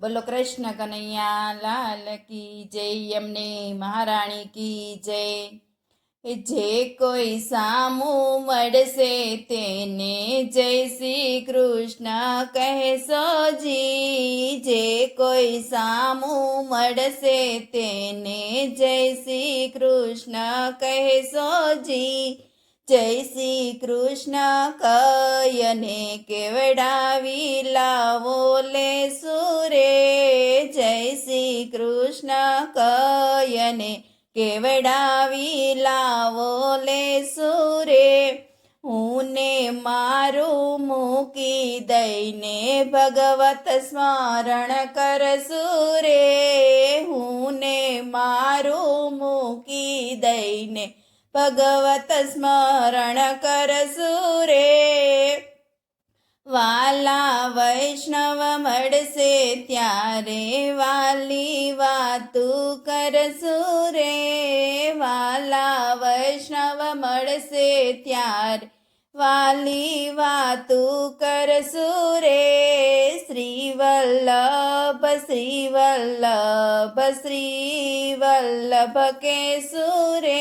બોલો કૃષ્ણ કનૈયા, લાલ કી જય એમને મહારાણી કી જય. એ જે કોઈ સામું મળશે તેને જય શ્રી કૃષ્ણ કહેશો જી. જે કોઈ સામું મળશે તેને જય શ્રી કૃષ્ણ કહેશો જી. જય શ્રી કૃષ્ણ કયને કેવડાવી લાવો લે સુરે. જય શ્રી કૃષ્ણ કયને કેવડાવી લાવો લે સુરે. હું ને મારું મૂકી દઈને ભગવત સ્મરણ કર સુરે. હું ને મારું મૂકી દઈને ભગવત સ્મરણ કરશું રે વાલા વૈષ્ણવ મળશે ત્યારે વાલી વાતું કરશું રે વાલા વૈષ્ણવ મળશે ત્યારે વાલી વાતું કરશું રે શ્રી વલ્લભ શ્રી વલ્લભ શ્રી વલ્લભ કેશું રે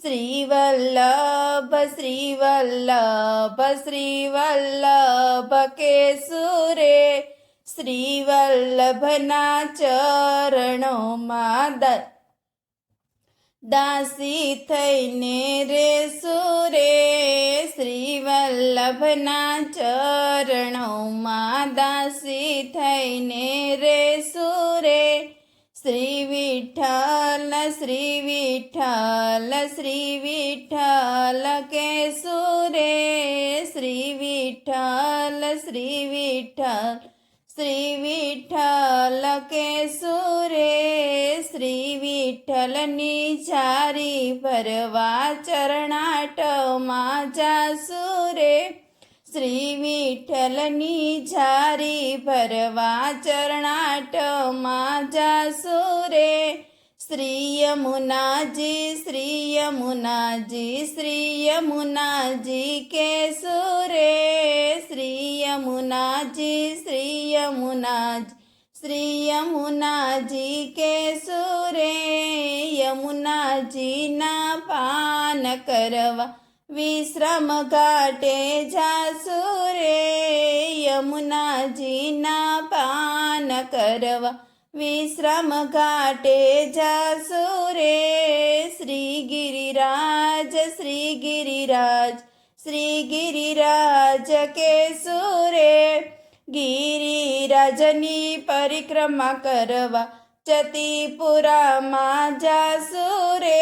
શ્રી વલ્લભ શ્રી વલ્લભ શ્રી વલ્લભ કેસુરે શ્રી વલ્લભના ચરણોમાં દાસી થઈને રે સુરે શ્રીવલ્લભના ચરણોમાં દાસી થઈને રે શ્રી વિઠ્ઠલ શ્રી વિઠ્ઠલ કેસુરે શ્રી વિઠ્ઠલ શ્રી વિઠ્ઠલ શ્રી વિઠ્ઠલ કેસુરે શ્રી વિઠ્ઠલની ચારી ભરવા ચરણાટમાં જાસુરે શ્રી વિઠ્ઠલની ઝારી ભરવા ચરણાટમાં જાસુરે श्रियमुना जी श्रियमुना जी श्रियमुना जी केसूरे श्रियमुना जी श्रियमुना जी श्रियमुना जी केसूरे यमुना जिना पानकरवा विश्रमघाटे जूरे यमुना जिना पान करवा વિશ્રામ ઘાટે જાસુરે શ્રી ગિરિરાજ શ્રી ગિરિરાજ શ્રી ગિરિરાજ કેસુરે ગિરિરાજની પરિક્રમા કરવા ચતીપુરામાં જાસુરે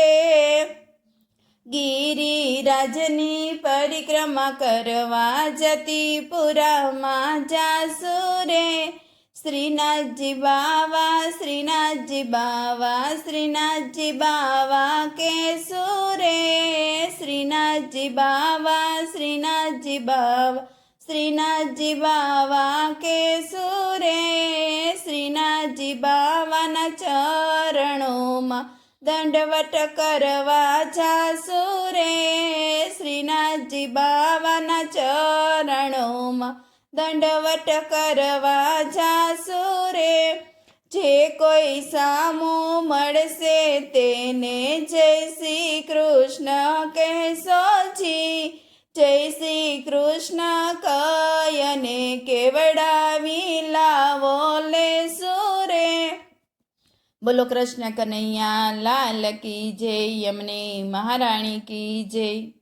ગિરિરાજની પરિક્રમા કરવા જતીપુરામાં પુરામાં જાસુરે શ્રીનાથજી બાવા શ્રીનાથજી બાવા શ્રીનાથજી બાવા કેસુરે શ્રીનાથજી બાવા શ્રીનાથજી બાવા શ્રીનાથજી બાવા કેસુરે શ્રીનાથજી બાવાના ચરણોમાં દંડવટ કરવા જાસુરે? શ્રીનાથજી બાવાના ચરણોમાં દંડવટ કરવા જાસુરે. જે કોઈ સામું મળશે તેને જય શ્રી કૃષ્ણ કહેશો જી. જય શ્રી કૃષ્ણ કયને કેવડાવી લાવો લે સુરે. બોલો કૃષ્ણ કનૈયા, લાલ કી જય, યમની મહારાણી કી જય.